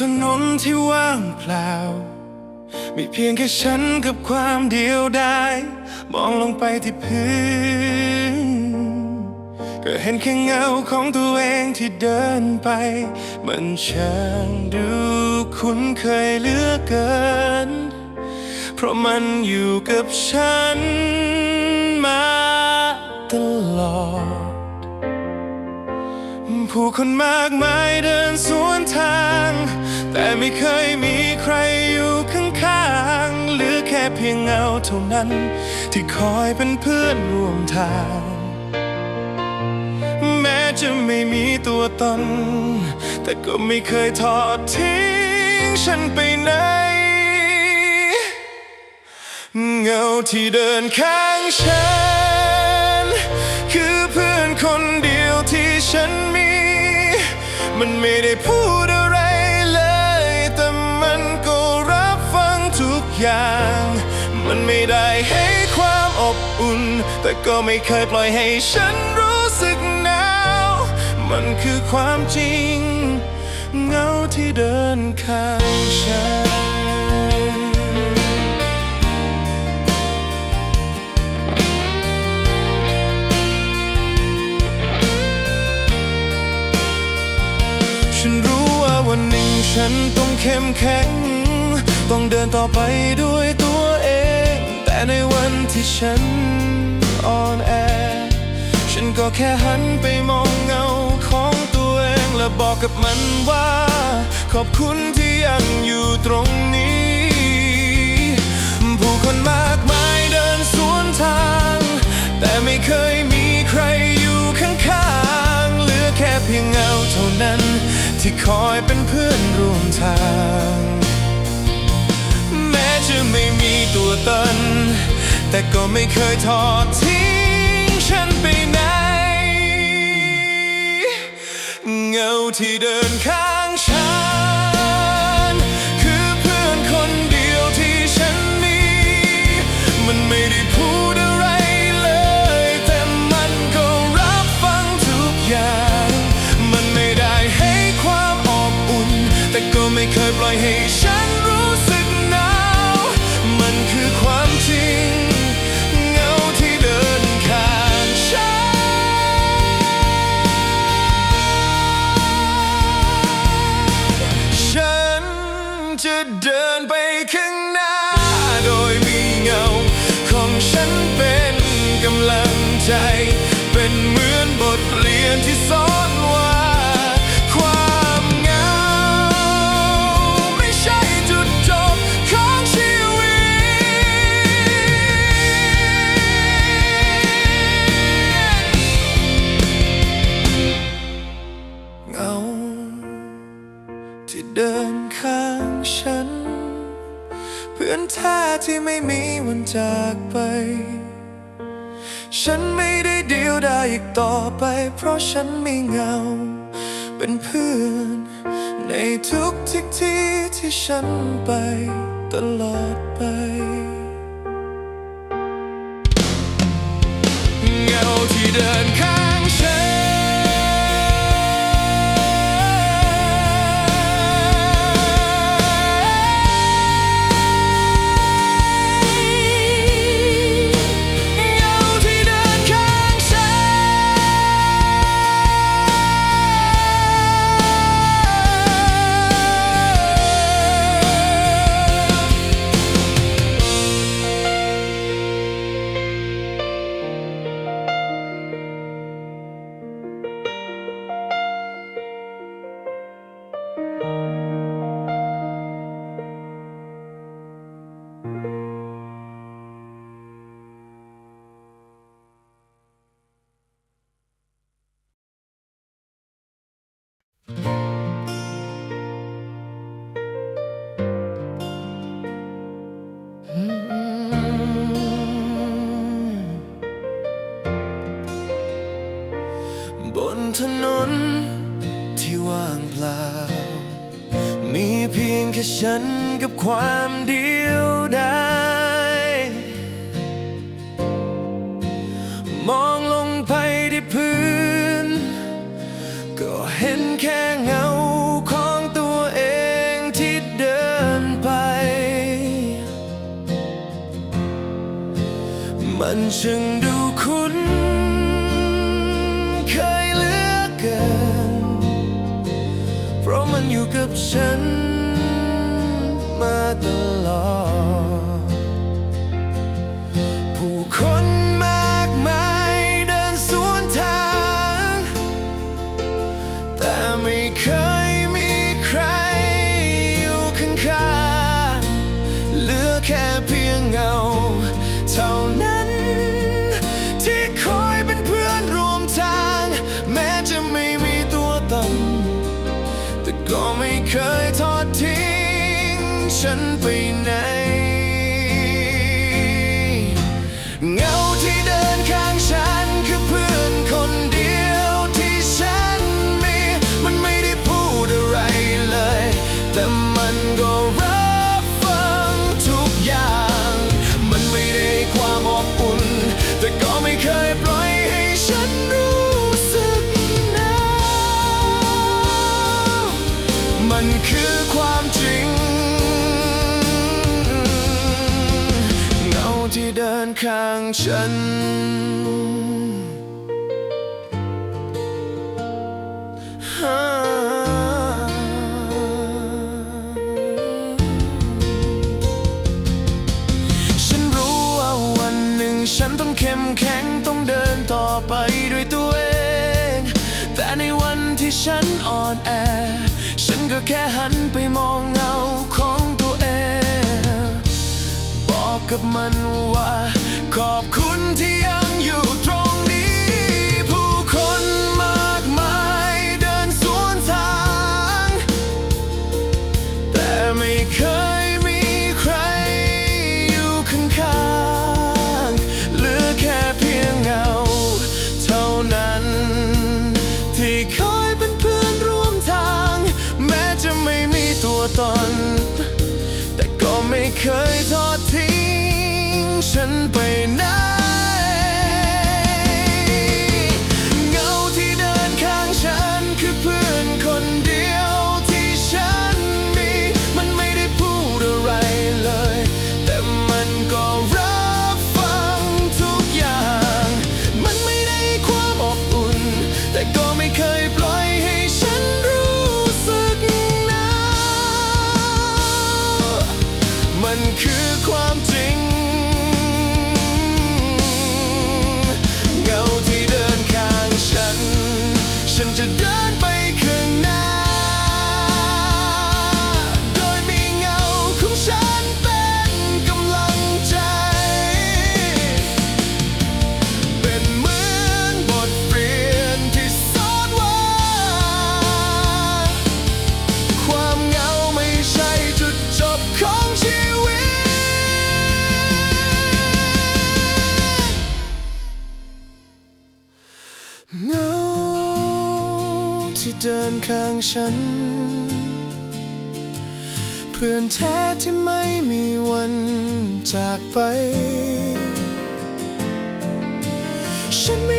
ถนนที่ว่างเปล่า มีเพียงแค่ฉันกับความเดียวดายมองลงไปที่พื้น ก็เห็นแค่เงาของตัวเองที่เดินไป มันช่างดูคุ้นเคยเหลือเกิน เพราะมันอยู่กับฉัน ผู้คนมากมายเดินสวนทาง แต่ไม่เคยมีใครอยู่ข้างๆหลือแค่เพียงเงาเท่านั้น ที่คอยเป็นเพื่อนร่วมทาง แม้จะไม่มีตัวตน แต่ก็ไม่เคยทอดทิ้งฉันไปไหนเงาที่เดินข้างฉัน คือเพื่อนคนเดียวที่ฉันมี มันไม่ได้พูดอะไรเลย แต่มันก็รับฟังทุกอย่าง มันไม่ได้ให้ความอบอุ่น แต่ก็ไม่เคยปล่อยให้ฉันรู้สึกหนาว มันคือความจริง เงาที่เดินข้างฉัน เข้มแข็ง ต้องเดินต่อไปด้วยตัวเอง แต่ในวันที่ฉันอ่อนแอ ฉันก็แค่หันไปมองเงาของตัวเอง และบอกกับมันว่า ขอบคุณที่ยังอยู่ตรงนี้ ผู้คนมากมายเดินสวนทาง แต่ไม่เคยมีใคร เป็นเพื่อนร่วมทาง แม้จะไม่มีตัวตน แต่ก็ไม่เคยทอดทิ้งฉันไปไหน เงาที่เดินข้างฉัน ที่ไม่มีวันจากไป ฉันไม่ได้เดียวดายอีกต่อไป เพราะฉันมีเงา เป็นเพื่อน ในทุกทิศที่ที่ฉันไป ตลอดไป บนถนนที่ว่างเปล่า มีเพียงแค่ฉันกับความเดียวดายมองลงไปที่พื้น ก็เห็นแค่เงาของตัวเองที่เดินไป มันช่างดู คือความจริง เงาที่เดินข้างฉัน ฉันรู้ว่าวันหนึ่งฉันต้องเข้มแข็งต้องเดินต่อไปด้วยตัวเอง แต่ในวันที่ฉันอ่อนแอ แค่หันไปมองเงาของตัวเอง บอกกับมันว่า ขอบคุณที่ยังอยู่ตรง เดินข้างฉัน เพื่อนแท้ที่ไม่มีวันจากไป ฉัน